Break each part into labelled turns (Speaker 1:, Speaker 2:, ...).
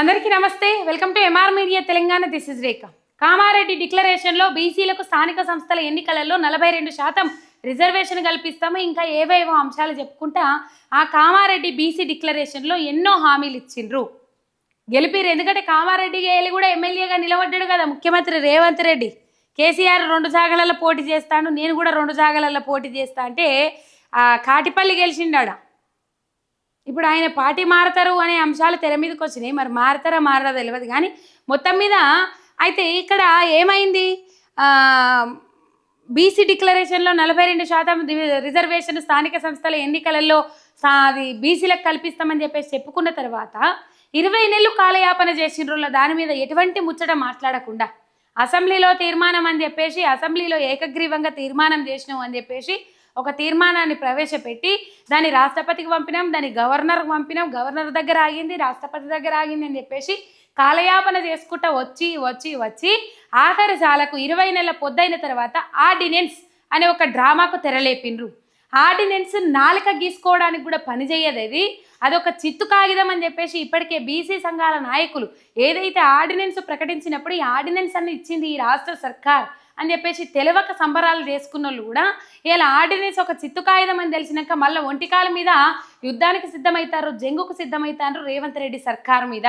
Speaker 1: అందరికీ నమస్తే. Welcome to MR media Telangana. This is Rekha Kamareddy డిక్లరేషన్లో బీసీలకు స్థానిక సంస్థల ఎన్నికలలో నలభై రెండు శాతం రిజర్వేషన్ కల్పిస్తాము. ఇంకా ఏవేవో అంశాలు చెప్పుకుంటా ఆ కామారెడ్డి బీసీ డిక్లరేషన్లో ఎన్నో హామీలు ఇచ్చిండ్రు. గెలిపిరు ఎందుకంటే కామారెడ్డి గేలి కూడా ఎమ్మెల్యేగా నిలబడ్డాడు కదా ముఖ్యమంత్రి రేవంత్ రెడ్డి. కేసీఆర్ రెండు జాగలలో పోటీ చేస్తాను నేను కూడా రెండు జాగలలో పోటీ చేస్తా అంటే కాటిపల్లి గెలిచిండాడ? ఇప్పుడు ఆయన పార్టీ మారతారు అనే అంశాలు తెర మీదకి వచ్చినాయి. మరి మారతారా మారరా తెలియదు కానీ మొత్తం మీద అయితే ఇక్కడ ఏమైంది? బీసీ డిక్లరేషన్లో నలభై రెండు శాతం రిజర్వేషన్ స్థానిక సంస్థల ఎన్నికలలో సా- అది బీసీలకు కల్పిస్తామని చెప్పేసి చెప్పుకున్న తర్వాత ఇరవై నెలలు కాలయాపన చేసిండ్రు దాని మీద ఎటువంటి ముచ్చట మాట్లాడకుండా అసెంబ్లీలో తీర్మానం అని చెప్పేసి అసెంబ్లీలో ఏకగ్రీవంగా తీర్మానం చేసినాం అని చెప్పేసి ఒక తీర్మానాన్ని ప్రవేశపెట్టి దాన్ని రాష్ట్రపతికి పంపినాం దాన్ని గవర్నర్కి పంపినాం గవర్నర్ దగ్గర ఆగింది రాష్ట్రపతి దగ్గర ఆగింది అని చెప్పేసి కాలయాపన చేసుకుంటా వచ్చి వచ్చి వచ్చి ఆఖరి సాలకు ఇరవై నెలల పొద్దైన తర్వాత ఆర్డినెన్స్ అనే ఒక డ్రామాకు తెరలేపిండ్రు. ఆర్డినెన్స్ నాలుక గీసుకోవడానికి కూడా పనిచేయదు అది అదొక చిత్తు కాగితం అని చెప్పేసి ఇప్పటికే బీసీ సంఘాల నాయకులు ఏదైతే ఆర్డినెన్స్ ప్రకటించినప్పుడు ఈ ఆర్డినెన్స్ అన్ని ఇచ్చింది ఈ రాష్ట్ర సర్కార్ అని చెప్పేసి తెలివక సంబరాలు చేసుకున్న వాళ్ళు కూడా ఇలా ఆర్డినెన్స్ ఒక చిత్తు కాగితం అని తెలిసినాక మళ్ళీ ఒంటికాల మీద యుద్ధానికి సిద్ధమవుతారు జంగుకు సిద్ధమవుతారు రేవంత్ రెడ్డి సర్కార్ మీద.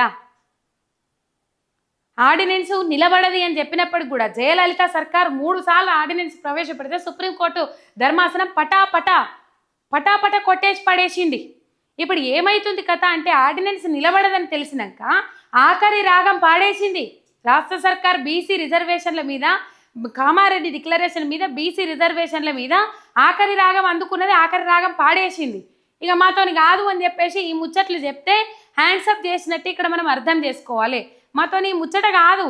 Speaker 1: ఆర్డినెన్స్ నిలబడది అని చెప్పినప్పటికి కూడా జయలలిత సర్కార్ మూడు సార్లు ఆర్డినెన్స్ ప్రవేశపెడితే సుప్రీంకోర్టు ధర్మాసనం పటా పటా పటా కొట్టేసి పడేసింది. ఇప్పుడు ఏమైతుంది కథ అంటే ఆర్డినెన్స్ నిలబడదని తెలిసినాక ఆఖరి రాగం పాడేసింది. రాష్ట్ర సర్కార్ బీసీ రిజర్వేషన్ల మీద కామారెడ్డి డిక్లరేషన్ మీద బీసీ రిజర్వేషన్ల మీద ఆఖరి రాగం అందుకున్నది ఆఖరి రాగం పాడేసింది. ఇక మాతోని కాదు అని చెప్పేసి ఈ ముచ్చట్లు చెప్తే హ్యాండ్సప్ చేసినట్టు ఇక్కడ మనం అర్థం చేసుకోవాలి. మాతోని ఈ ముచ్చట కాదు.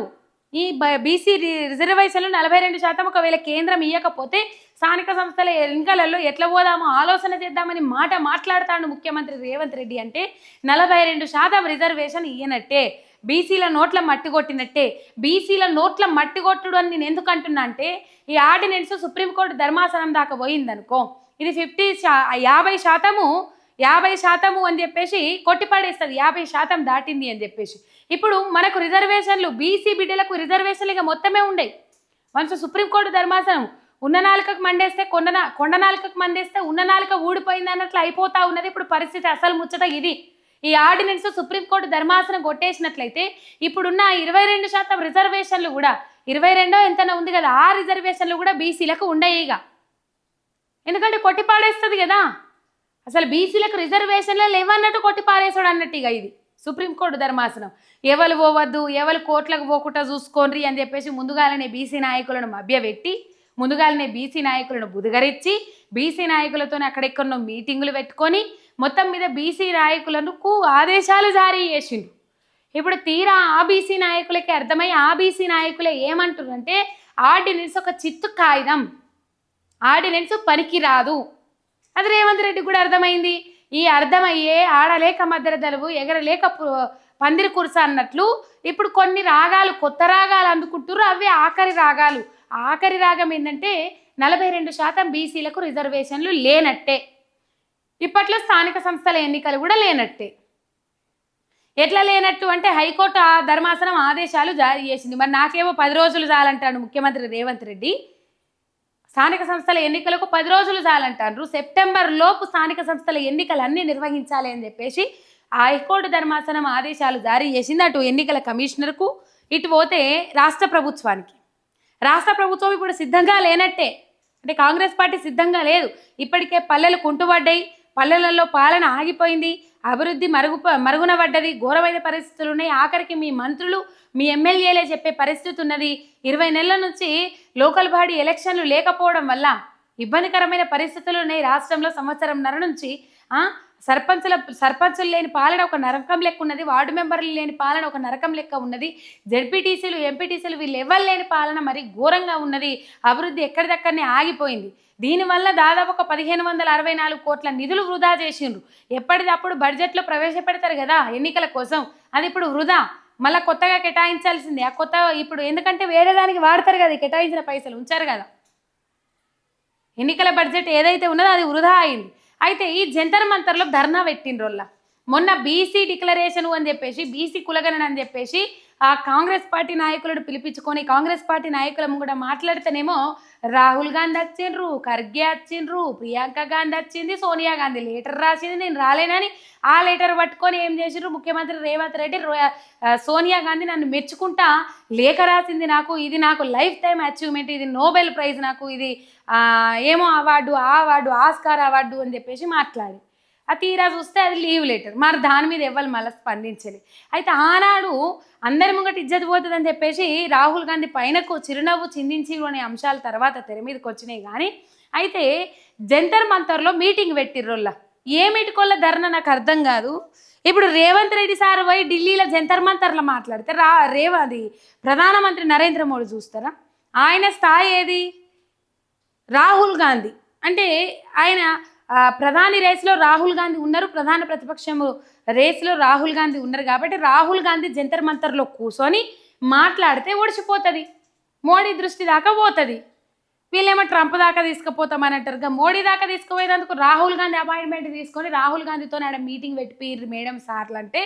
Speaker 1: ఈ బీసీ రిజర్వేషన్లు నలభై రెండు శాతం ఒకవేళ కేంద్రం ఇవ్వకపోతే స్థానిక సంస్థల ఎన్నికలలో ఎట్లా పోదామో ఆలోచన చేద్దామని మాట మాట్లాడతాడు ముఖ్యమంత్రి రేవంత్ రెడ్డి అంటే నలభై రెండు శాతం రిజర్వేషన్ ఇయ్యనట్టే. బీసీల నోట్ల మట్టి కొట్టినట్టే బీసీల నోట్ల మట్టి కొట్టుడు అని నేను ఎందుకు అంటున్నా అంటే ఈ ఆర్డినెన్స్ సుప్రీంకోర్టు ధర్మాసనం దాకా పోయిందనుకో ఇది ఫిఫ్టీ శా యాభై శాతము యాభై శాతము అని చెప్పేసి కొట్టిపడేస్తుంది. యాభై శాతం దాటింది అని చెప్పేసి. ఇప్పుడు మనకు రిజర్వేషన్లు బీసీ బిడ్డలకు రిజర్వేషన్లు ఇక మొత్తమే ఉండయి. మనసు సుప్రీంకోర్టు ధర్మాసనం ఉన్న నాలుకకు మండేస్తే కొండ కొండ నాలుకకు మండేస్తే ఉన్న నాలుక ఊడిపోయింది అన్నట్లు అయిపోతా ఉన్నది. ఇప్పుడు పరిస్థితి అసలు ముచ్చట ఇది. ఈ ఆర్డినెన్స్ సుప్రీంకోర్టు ధర్మాసనం కొట్టేసినట్లయితే ఇప్పుడున్న ఇరవై రెండు శాతం రిజర్వేషన్లు కూడా ఇరవై రెండో ఎంతనో ఉంది కదా ఆ రిజర్వేషన్లు కూడా బీసీలకు ఉండయిగా ఇక. ఎందుకంటే కొట్టిపాడేస్తుంది కదా. అసలు బీసీలకు రిజర్వేషన్లే లేవన్నట్టు కొట్టిపారేసాడు అన్నట్టు ఇక ఇది. సుప్రీంకోర్టు ధర్మాసనం. ఎవరు పోవద్దు ఎవరు కోట్లకు పోకుండా చూసుకోండి అని చెప్పేసి ముందుగాలనే బీసీ నాయకులను మభ్యపెట్టి ముందుగాలనే బీసీ నాయకులను బుదగరించి బీసీ నాయకులతో అక్కడెక్కడో మీటింగులు పెట్టుకొని మొత్తం మీద బీసీ నాయకులకు ఆదేశాలు జారీ చేసిండు. ఇప్పుడు తీరా ఆ బీసీ నాయకులకి అర్థమై ఆ బీసీ నాయకులే ఏమంటున్నారంటే ఆర్డినెన్స్ ఒక చిత్తు కాగితం. ఆర్డినెన్స్ పనికిరాదు అది రేవంత్ రెడ్డి కూడా అర్థమైంది. ఈ అర్థమయ్యే ఆడలేక మధ్య ఎగరలేక పందిరి కురుస అన్నట్లు ఇప్పుడు కొన్ని రాగాలు కొత్త రాగాలు అందుకుంటున్నారు అవి ఆఖరి రాగాలు. ఆఖరి రాగం ఏంటంటే నలభై రెండు శాతం బీసీలకు రిజర్వేషన్లు లేనట్టే. ఇప్పట్లో స్థానిక సంస్థల ఎన్నికలు కూడా లేనట్టే. ఎట్లా లేనట్టు అంటే హైకోర్టు ఆ ధర్మాసనం ఆదేశాలు జారీ చేసింది. మరి నాకేమో పది రోజులు చాలంటాడు ముఖ్యమంత్రి రేవంత్ రెడ్డి. స్థానిక సంస్థల ఎన్నికలకు పది రోజులు చాలంటారు సెప్టెంబర్ లోపు స్థానిక సంస్థల ఎన్నికలు అన్నీ నిర్వహించాలి అని చెప్పేసి హైకోర్టు ధర్మాసనం ఆదేశాలు జారీ చేసింది. అటు ఎన్నికల కమిషనర్కు ఇటు పోతే రాష్ట్ర ప్రభుత్వానికి. రాష్ట్ర ప్రభుత్వం ఇప్పుడు సిద్ధంగా లేనట్టే. అంటే కాంగ్రెస్ పార్టీ సిద్ధంగా లేదు. ఇప్పటికే పల్లెలు కుంటుపడ్డాయి. పల్లెలలో పాలన ఆగిపోయింది. అభివృద్ధి మరుగు మరుగున పడ్డది. ఘోరమైన పరిస్థితులు ఉన్నాయి. ఆఖరికి మీ మంత్రులు మీ ఎమ్మెల్యేలే చెప్పే పరిస్థితి ఉన్నది. ఇరవై నెలల నుంచి లోకల్ బాడీ ఎలక్షన్లు లేకపోవడం వల్ల ఇబ్బందికరమైన పరిస్థితులు ఉన్నాయి. రాష్ట్రంలో సంవత్సరంన్నర నుంచి సర్పంచుల సర్పంచులు లేని పాలన ఒక నరకం లెక్క ఉన్నది. వార్డు మెంబర్లు లేని పాలన ఒక నరకం లెక్క ఉన్నది. జెడ్పీటీసీలు ఎంపీటీసీలు వీళ్ళు ఎవరు లేని పాలన మరి ఘోరంగా ఉన్నది. అభివృద్ధి ఎక్కడిదక్కడనే ఆగిపోయింది. దీనివల్ల దాదాపు ఒక పదిహేను వందల అరవై నాలుగు కోట్ల నిధులు వృధా చేసిండ్రు. ఎప్పటిదప్పుడు బడ్జెట్లో ప్రవేశపెడతారు కదా ఎన్నికల కోసం. అది ఇప్పుడు వృధా. మళ్ళీ కొత్తగా కేటాయించాల్సిందే. ఆ కొత్త ఇప్పుడు ఎందుకంటే వేరే దానికి వాడతారు కదా కేటాయించిన పైసలు ఉంచారు కదా. ఎన్నికల బడ్జెట్ ఏదైతే ఉన్నదో అది వృధా అయింది. అయితే ఈ జంతర్ మంతర్లో ధర్నా పెట్టిండ్రోళ్ళ. మొన్న బీసీ డిక్లరేషన్ అని చెప్పేసి బీసీ కులగణన అని చెప్పేసి ఆ కాంగ్రెస్ పార్టీ నాయకులను పిలిపించుకొని కాంగ్రెస్ పార్టీ నాయకులను కూడా మాట్లాడితేనేమో రాహుల్ గాంధీ వచ్చిండ్రు ఖర్గే వచ్చిండ్రు ప్రియాంక గాంధీ వచ్చింది సోనియా గాంధీ లెటర్ రాసింది నేను రాలేనని ఆ లెటర్ పట్టుకొని ఏం చేసిండ్రు? ముఖ్యమంత్రి రేవంత్ రెడ్డి రో- సోనియా గాంధీ నన్ను మెచ్చుకుంటా లేఖ రాసింది నాకు. ఇది నాకు లైఫ్ టైం అచీవ్మెంట్ ఇది నోబెల్ ప్రైజ్ నాకు. ఇది ఏమో అవార్డు ఆ అవార్డు ఆస్కార్ అవార్డు అని చెప్పేసి మాట్లాడి. ఆ తీరా చూస్తే అది లీవ్ లెటర్. మరి దాని మీద ఎవ్వరు మళ్ళీ స్పందించలే. అయితే ఆనాడు అందరి ముంగట ఇజ్జత్ పోతుందని చెప్పేసి రాహుల్ గాంధీ పైనకు చిరునవ్వు చిందించి అనే అంశాల తర్వాత తెర మీదకి వచ్చినాయి కానీ అయితే జంతర్ మంతర్లో మీటింగ్ పెట్టిర్రోళ్ళ. ఏ మీటికోళ్ళ ధరణ నాకు అర్థం కాదు. ఇప్పుడు రేవంత్ రెడ్డి సార్ పోయి ఢిల్లీలో జంతర్ మంతర్లో మాట్లాడితే రా రేవ అది ప్రధానమంత్రి నరేంద్ర మోడీ చూస్తారా? ఆయన స్థాయి ఏది? రాహుల్ గాంధీ. అంటే ఆయన ప్రధాని రేసులో రాహుల్ గాంధీ ఉన్నారు ప్రధాన ప్రతిపక్షము రేసులో రాహుల్ గాంధీ ఉన్నారు కాబట్టి రాహుల్ గాంధీ జంతర్ మంతర్లో కూర్చొని మాట్లాడితే ఓడిచిపోతుంది. మోడీ దృష్టి దాకా పోతుంది. వీళ్ళేమో ట్రంప్ దాకా తీసుకుపోతామని అంటారుగా మోడీ దాకా తీసుకుపోయేందుకు రాహుల్ గాంధీ అపాయింట్మెంట్ తీసుకొని రాహుల్ గాంధీతో ఆడ మీటింగ్ పెట్టిపోయారు మేడం సార్లు అంటే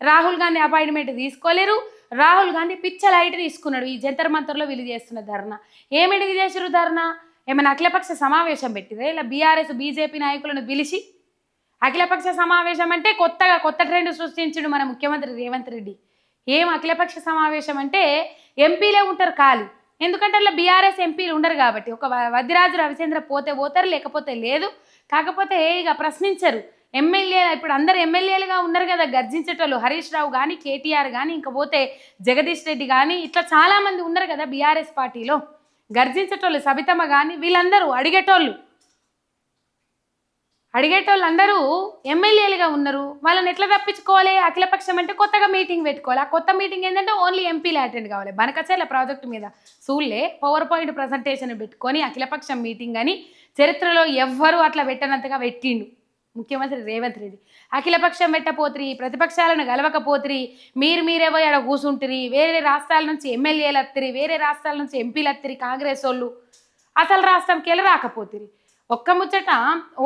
Speaker 1: రాహుల్ గాంధీ అపాయింట్మెంట్ తీసుకోలేరు. రాహుల్ గాంధీ పిచ్చ లైట్ తీసుకున్నాడు ఈ జంతర్ మంతర్లో వీళ్ళు చేస్తున్న ధర్నా. ఏమిటికి చేసారు ధర్నా? ఏమైనా అఖిలపక్ష సమావేశం పెట్టిదే? ఇలా బీఆర్ఎస్ బీజేపీ నాయకులను పిలిచి అఖిలపక్ష సమావేశం అంటే కొత్తగా కొత్త ట్రెండ్ సృష్టించడు మన ముఖ్యమంత్రి రేవంత్ రెడ్డి. ఏం అఖిలపక్ష సమావేశం అంటే ఎంపీలే ఉంటారు ఖాళీ. ఎందుకంటే అట్లా బీఆర్ఎస్ ఎంపీలు ఉండరు కాబట్టి. ఒక వదిరాజు రవిచంద్ర పోతే పోతారు లేకపోతే లేదు. కాకపోతే ఇక ప్రశ్నించరు. ఎమ్మెల్యే ఇప్పుడు అందరు ఎమ్మెల్యేలుగా ఉన్నారు కదా గర్జించేటోళ్ళు హరీష్ రావు కానీ కేటీఆర్ కానీ ఇంకా పోతే జగదీష్ రెడ్డి కానీ ఇట్లా చాలామంది ఉన్నారు కదా బీఆర్ఎస్ పార్టీలో. గర్జించేటోళ్ళు సబితమ్మ కానీ వీళ్ళందరూ అడిగేటోళ్ళు. అడిగేటోళ్ళు అందరూ ఎమ్మెల్యేలుగా ఉన్నారు. వాళ్ళని ఎట్లా తప్పించుకోవాలి? అఖిలపక్షం అంటే కొత్తగా మీటింగ్ పెట్టుకోవాలి. ఆ కొత్త మీటింగ్ ఏంటంటే ఓన్లీ ఎంపీలే అటెండ్ కావాలి. బనకచర్ల ప్రాజెక్టు మీద సూళ్ళే పవర్ పాయింట్ ప్రజెంటేషన్ పెట్టుకొని అఖిలపక్షం మీటింగ్ అని చరిత్రలో ఎవ్వరూ అట్లా పెట్టనంతగా పెట్టిండు. ముఖ్యమంత్రి రేవంత్ రెడ్డి. అఖిలపక్షం పెట్టపోతురి ప్రతిపక్షాలను గెలవకపోతురి మీరు మీరేవో ఆడ కూర్చుంటురి వేరే రాష్ట్రాల నుంచి ఎమ్మెల్యేలు అత్తిరి వేరే రాష్ట్రాల నుంచి ఎంపీలు అత్తిరి కాంగ్రెస్ వాళ్ళు. అసలు రాష్ట్రంకి వెళ్ళి రాకపోతురి. ఒక్క ముచ్చట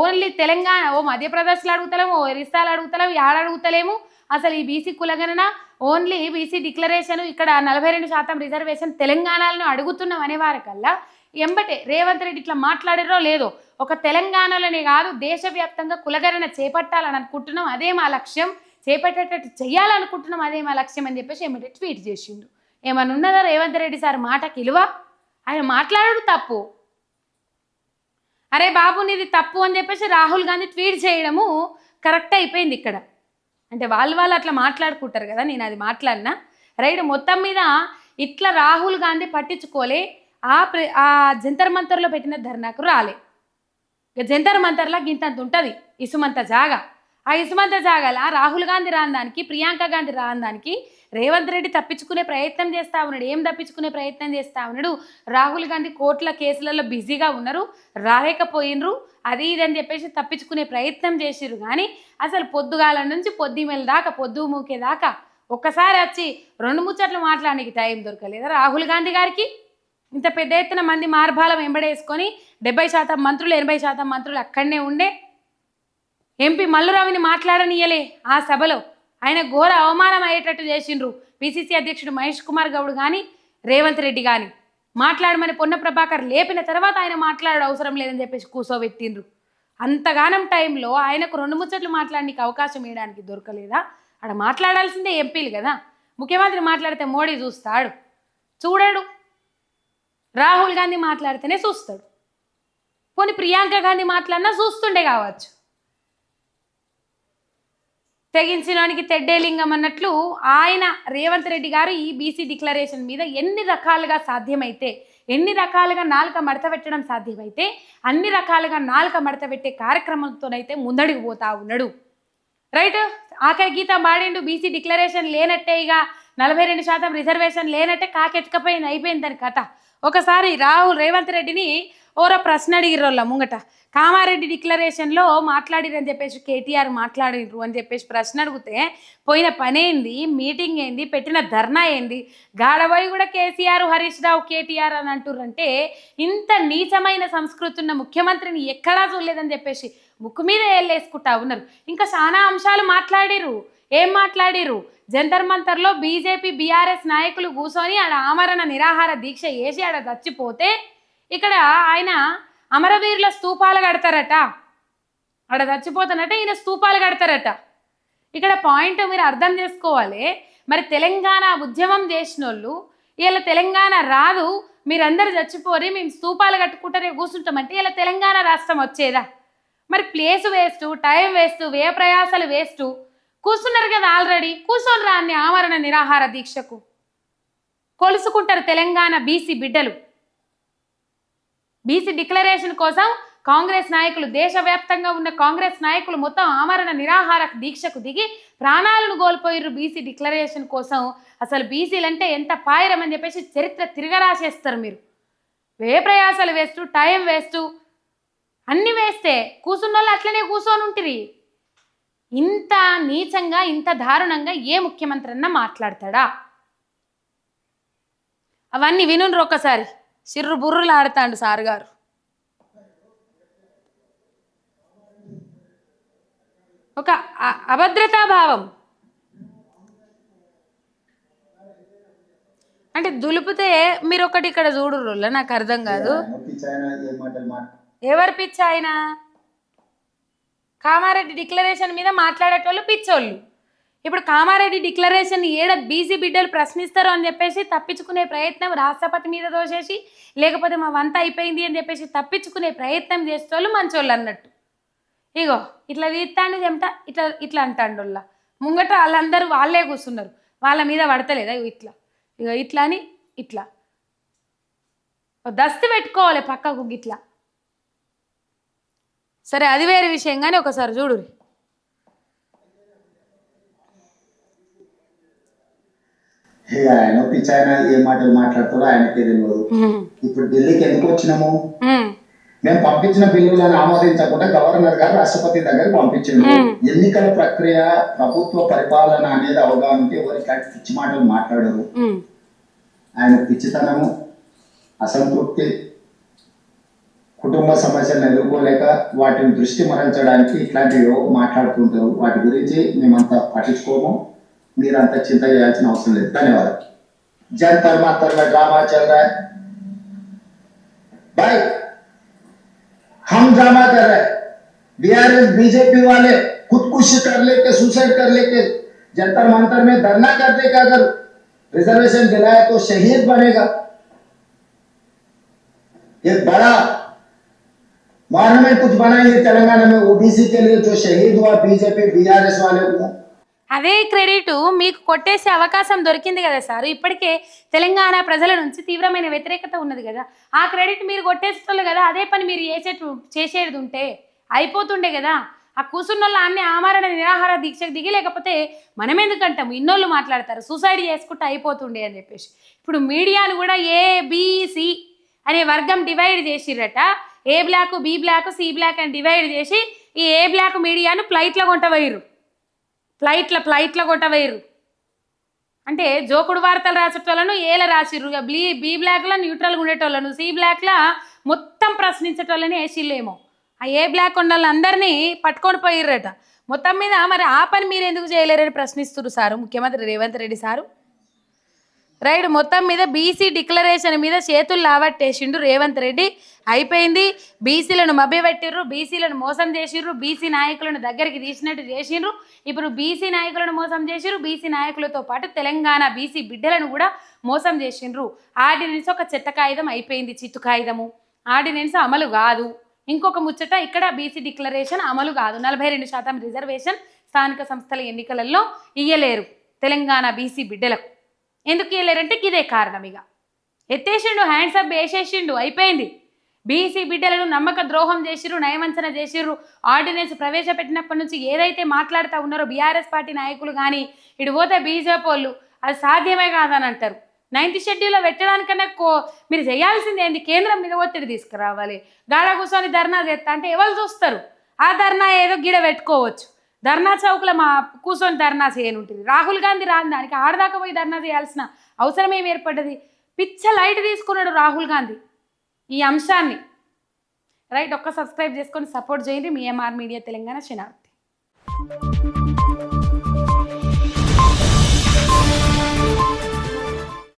Speaker 1: ఓన్లీ తెలంగాణ ఓ మధ్యప్రదేశ్లో అడుగుతలేము ఓ ఒరిస్సాలో అడుగుతలేము ఆడ అడుగుతలేము. అసలు ఈ బీసీ కులగణన ఓన్లీ బీసీ డిక్లరేషన్ ఇక్కడ నలభై రెండు శాతం రిజర్వేషన్ తెలంగాణలో అడుగుతున్నాం అనేవారికల్లా ఎంబటే రేవంత్ రెడ్డి ఇట్లా మాట్లాడారో లేదో? ఒక తెలంగాణలోనే కాదు దేశవ్యాప్తంగా కులగరణ చేపట్టాలని అనుకుంటున్నాం అదే మా లక్ష్యం. చేపట్టేటట్టు చేయాలనుకుంటున్నాం అదే మా లక్ష్యం అని చెప్పేసి ఏమంటే ట్వీట్ చేసిండు. ఏమన్నా ఉన్నదా రేవంత్ రెడ్డి సార్ మాటకి కిలువ ఆయన మాట్లాడడు తప్పు. అరే బాబు నీది తప్పు అని చెప్పేసి రాహుల్ గాంధీ ట్వీట్ చేయడము కరెక్ట్ అయిపోయింది ఇక్కడ. అంటే వాళ్ళు వాళ్ళు అట్లా మాట్లాడుకుంటారు కదా నేను అది మాట్లాడినా. రైట్ మొత్తం మీద ఇట్లా రాహుల్ గాంధీ పట్టించుకోలే. ఆ ప్ర ఆ జంతర్ మంతర్లో పెట్టిన ధర్నాకు రాలే. ఇక జంతర్ మంతర్లా గింతంత ఉంటుంది. ఇసుమంత జాగా. ఆ ఇసుమంత జాగాల రాహుల్ గాంధీ రాని దానికి ప్రియాంక గాంధీ రాని దానికి రేవంత్ రెడ్డి తప్పించుకునే ప్రయత్నం చేస్తా ఉన్నాడు. ఏం తప్పించుకునే ప్రయత్నం చేస్తా ఉన్నాడు? రాహుల్ గాంధీ కోర్టుల కేసులలో బిజీగా ఉన్నారు రాలేకపోయినరు అది ఇది అని చెప్పేసి తప్పించుకునే ప్రయత్నం చేసిర్రు. కానీ అసలు పొద్దుగాల నుంచి పొద్దుమేల దాకా పొద్దు మూకే దాకా ఒక్కసారి వచ్చి రెండు ముచ్చట్లు మాట్లాడడానికి టైం దొరకలేదా రాహుల్ గాంధీ గారికి? ఇంత పెద్ద ఎత్తున మంది మార్బాలం వెంబడేసుకొని డెబ్బై శాతం మంత్రులు ఎనభై శాతం మంత్రులు అక్కడనే ఉండే ఎంపీ మల్లురావుని మాట్లాడనియలే ఆ సభలో. ఆయన ఘోర అవమానం అయ్యేటట్టు చేసిండ్రు పిసిసి అధ్యక్షుడు మహేష్ కుమార్ గౌడ్ కానీ రేవంత్ రెడ్డి కానీ మాట్లాడమని పొన్న ప్రభాకర్ లేపిన తర్వాత ఆయన మాట్లాడడం అవసరం లేదని చెప్పేసి కూసోబెట్టిండ్రు. అంతగానం టైంలో ఆయనకు రెండు ముచ్చట్లు మాట్లాడడానికి అవకాశం ఇవ్వడానికి దొరకలేదా? అక్కడ మాట్లాడాల్సిందే ఎంపీలు కదా. ముఖ్యమంత్రి మాట్లాడితే మోడీ చూస్తాడు. చూడడు. రాహుల్ గాంధీ మాట్లాడితేనే చూస్తాడు. పోనీ ప్రియాంక గాంధీ మాట్లాడినా చూస్తుండే కావచ్చు. తెగించినోనికి తెడ్డేలింగం అన్నట్లు ఆయన రేవంత్ రెడ్డి గారు ఈ బీసీ డిక్లరేషన్ మీద ఎన్ని రకాలుగా సాధ్యమైతే ఎన్ని రకాలుగా నాలుక మడత పెట్టడం సాధ్యమైతే అన్ని రకాలుగా నాలుక మడతపెట్టే కార్యక్రమంతోనైతే ముందడుగు పోతా ఉన్నాడు. రైట్? ఆఖరి గీత మాడిండు బీసీ డిక్లరేషన్ లేనట్టే ఇక నలభై రెండు శాతం రిజర్వేషన్ లేనట్టే కాకెత్కపోయింది అయిపోయింది దాని కథ. ఒకసారి రాహుల్ రేవంత్ రెడ్డిని ఓరో ప్రశ్న అడిగిర్రోళ్ళ ముంగట. కామారెడ్డి డిక్లరేషన్లో మాట్లాడిరని చెప్పేసి కేటీఆర్ మాట్లాడిర్రు అని చెప్పేసి ప్రశ్న అడిగితే పోయిన పనేంది మీటింగ్ ఏంది? పెట్టిన ధర్నా ఏంది? గాడబోయి కూడా కేసీఆర్ హరీష్ రావు కేటీఆర్ అని అంటుర్రంటే ఇంత నీచమైన సంస్కృతి ఉన్న ముఖ్యమంత్రిని ఎక్కడా చూడలేదని చెప్పేసి ముక్కు మీద వెళ్ళేసుకుంటా ఉన్నారు. ఇంకా చాలా అంశాలు మాట్లాడిరు ఏం మాట్లాడిరు జంతర్ మంతర్లో బీజేపీ బీఆర్ఎస్ నాయకులు కూర్చొని ఆడ ఆమరణ నిరాహార దీక్ష వేసి ఆడ చచ్చిపోతే ఇక్కడ ఆయన అమరవీరుల స్తూపాలు కడతారట. ఆడ చచ్చిపోతానట ఈయన స్తూపాలు కడతారట. ఇక్కడ పాయింట్ మీరు అర్థం చేసుకోవాలి. మరి తెలంగాణ ఉద్యమం చేసిన వాళ్ళు ఇలా తెలంగాణ రాదు మీరందరూ చచ్చిపోరి మేము స్తూపాలు కట్టుకుంటారే కూర్చుంటామంటే ఇలా తెలంగాణ రాష్ట్రం వచ్చేదా? మరి ప్లేస్ వేస్ట్ టైం వేస్ట్ వ్యయ ప్రయాసాలు వేస్ట్ కూర్చున్నారు కదా ఆల్రెడీ కూర్చొని రాన్ని ఆమరణ నిరాహార దీక్షకు. కొలుసుకుంటారు తెలంగాణ బీసీ బిడ్డలు. బీసీ డిక్లరేషన్ కోసం కాంగ్రెస్ నాయకులు దేశవ్యాప్తంగా ఉన్న కాంగ్రెస్ నాయకులు మొత్తం ఆమరణ నిరాహార దీక్షకు దిగి ప్రాణాలను కోల్పోయిర్రు బీసీ డిక్లరేషన్ కోసం. అసలు బీసీలంటే ఎంత పాయరం అని చెప్పేసి చరిత్ర తిరగరాసేస్తారు మీరు. వే ప్రయాసాలు వేస్తూ టైం వేస్తూ అన్ని వేస్తే కూర్చున్న వాళ్ళు అట్లనే కూర్చొని ఉంటిరి. ఇంత నీచంగా ఇంత దారుణంగా ఏ ముఖ్యమంత్రి అన్నా మాట్లాడతాడా? అవన్నీ వినుండ్రు ఒక్కసారి. సిర్రు బుర్రులు ఆడతాండు సార్ గారు ఒక అభద్రతా భావం అంటే దులిపితే మీరు ఒకటి ఇక్కడ చూడరు నాకు అర్థం కాదు. ఎవరు పిచ్చి కామారెడ్డి డిక్లరేషన్ మీద మాట్లాడేటోళ్ళు పిచ్చోళ్ళు. ఇప్పుడు కామారెడ్డి డిక్లరేషన్ ఏడ బీసీ బిడ్డలు ప్రశ్నిస్తారు అని చెప్పేసి తప్పించుకునే ప్రయత్నం రాష్ట్రపతి మీద దోసేసి లేకపోతే మా వంత అయిపోయింది అని చెప్పేసి తప్పించుకునే ప్రయత్నం చేసేవాళ్ళు మంచోళ్ళు అన్నట్టు. ఇగో ఇట్లా తీస్తాండు చెమట ఇట్లా ఇట్లా అంటాండు ముంగట వాళ్ళందరూ వాళ్ళే కూర్చున్నారు. వాళ్ళ మీద పడతలేదా ఇట్లా? ఇగో ఇట్లా అని ఇట్లా. దస్తు పెట్టుకోవాలి పక్కకు ఇట్లా. సరే అది వేరే విషయం కానీ ఒకసారి చూడు
Speaker 2: ఆయన పిచ్చాయన ఏ మాటలు మాట్లాడతారో ఆయనకే తెలియదు ఇప్పుడు ఢిల్లీకి ఎందుకు వచ్చినాము? మేము. పంపించిన బిల్లులను ఆమోదించకుండా గవర్నర్ గారు రాష్ట్రపతి దగ్గరికి పంపించిండు.
Speaker 1: మ్మ్.
Speaker 2: ఎన్నికల ప్రక్రియ ప్రభుత్వ పరిపాలన అనేది అవగాహన ఉంటే ఎవరు ఇట్లాంటి పిచ్చి మాటలు మాట్లాడరు. ఆయన పిచ్చితనము అసంతృప్తి కుటుంబ సమస్యలను ఎదుర్కోలేక వాటిని దృష్టి మరల్చడానికి ఇట్లాంటివి మాట్లాడుతుంటారు. వాటి గురించి మేమంతా పట్టించుకోము. మీరంతా చింత చేయాల్సిన అవసరం లేదు ధన్యవాదాలు జంతర్ మంతర్ में ड्रामा चल रहा है भाई हम ड्रामा कर रहे हैं बीआरएस बीजेपी वाले खुदकुशी कर लेके सुसाइड कर लेके जंतर मंतर में धरना करने का अगर रिजर्वेशन दिलाए तो शहीद बनेगा एक बड़ा मॉन्यूमेंट कुछ बनाएंगे तेलंगाना में ओबीसी के लिए जो शहीद हुआ बीजेपी बीआरएस वाले को
Speaker 1: అదే క్రెడిట్ మీకు కొట్టేసే అవకాశం దొరికింది కదా సార్. ఇప్పటికే తెలంగాణ ప్రజల నుంచి తీవ్రమైన వ్యతిరేకత ఉన్నది కదా. ఆ క్రెడిట్ మీరు కొట్టేసేటోళ్ళు కదా అదే పని మీరు చేసేటు చేసేది ఉంటే అయిపోతుండే కదా. ఆ కూర్చున్న అన్ని ఆమరణ నిరాహార దీక్షకు దిగి లేకపోతే మనం ఎందుకంటాము ఇన్నోళ్ళు మాట్లాడతారు సూసైడ్ చేసుకుంటే అయిపోతుండే అని చెప్పేసి. ఇప్పుడు మీడియాను కూడా ఏబిసి అనే వర్గం divide చేసిరట A block B block C block అని డివైడ్ చేసి ఈ ఏ బ్లాక్ మీడియాను ఫ్లైట్లో కొంటపోయిర్రు ఫ్లైట్ల ఫ్లైట్ల కొట్టవేయరు. అంటే జోకుడు వార్తలు రాసేటోళ్ళను ఏల రాసిర్రు. ఇక బ్లీ బీ బ్లాక్లో న్యూట్రల్గా ఉండేటోళ్ళను సి బ్లాక్లో మొత్తం ప్రశ్నించేటోళ్ళని వేసిల్లేమో. ఆ ఏ బ్లాక్ ఉన్న వాళ్ళందరినీ పట్టుకొని పోయిర్రట. మొత్తం మీద మరి ఆ పని మీరు ఎందుకు చేయలేరని ప్రశ్నిస్తున్నారు సారు ముఖ్యమంత్రి రేవంత్ రెడ్డి సారు? రైట్ మొత్తం మీద బీసీ డిక్లరేషన్ మీద చేతులు లావట్టేసిండు రేవంత్ రెడ్డి. అయిపోయింది. బీసీలను మభ్యపెట్టిర్రు బీసీలను మోసం చేసిర్రు బీసీ నాయకులను దగ్గరికి తీసినట్టు చేసిండ్రు ఇప్పుడు బీసీ నాయకులను మోసం చేసిర్రు బీసీ నాయకులతో పాటు తెలంగాణ బీసీ బిడ్డలను కూడా మోసం చేసిండ్రు ఆర్డినెన్స్ ఒక చెత్త కాగితం అయిపోయింది చిత్తు కాగితము. ఆర్డినెన్స్ అమలు కాదు. ఇంకొక ముచ్చట ఇక్కడ బీసీ డిక్లరేషన్ అమలు కాదు. నలభై రెండు శాతం రిజర్వేషన్ స్థానిక సంస్థల ఎన్నికలలో ఇయ్యలేరు తెలంగాణ బీసీ బిడ్డలకు. ఎందుకు ఇయ్యలేరంటే ఇదే కారణం ఇక. ఎత్తేసిండు హ్యాండ్స్ అప్ వేసేసిండు అయిపోయింది. బీసీ బిడ్డలను నమ్మక ద్రోహం చేసిరు నయవంచన చేసిర్రు. ఆర్డినెన్స్ ప్రవేశపెట్టినప్పటి నుంచి ఏదైతే మాట్లాడుతూ ఉన్నారో బీఆర్ఎస్ పార్టీ నాయకులు కానీ ఇటు పోతే బీజేపీ వాళ్ళు అది సాధ్యమే కాదని అంటారు. నైన్త్ షెడ్యూల్లో పెట్టడానికన్నా కో మీరు చేయాల్సింది ఏంది? కేంద్రం మీద ఒత్తిడి తీసుకురావాలి. గాడ కూర్చొని ధర్నా చేస్తా అంటే ఎవరు చూస్తారు? ఆ ధర్నా ఏదో గిడ పెట్టుకోవచ్చు. ధర్నా చౌక్లో మా కూర్చొని ధర్నా చేయనుంటుంది. రాహుల్ గాంధీ రాని దానికి ఆడదాకా పోయి ధర్నా చేయాల్సిన అవసరం ఏమి ఏర్పడ్డది? పిచ్చ లైట్ తీసుకున్నాడు రాహుల్ గాంధీ ఈ అంశాన్ని. రైట్ ఒక్క సబ్స్క్రైబ్ చేసుకొని సపోర్ట్ చేయండి. మీ ఎంఆర్ మీడియా తెలంగాణ శనార్థి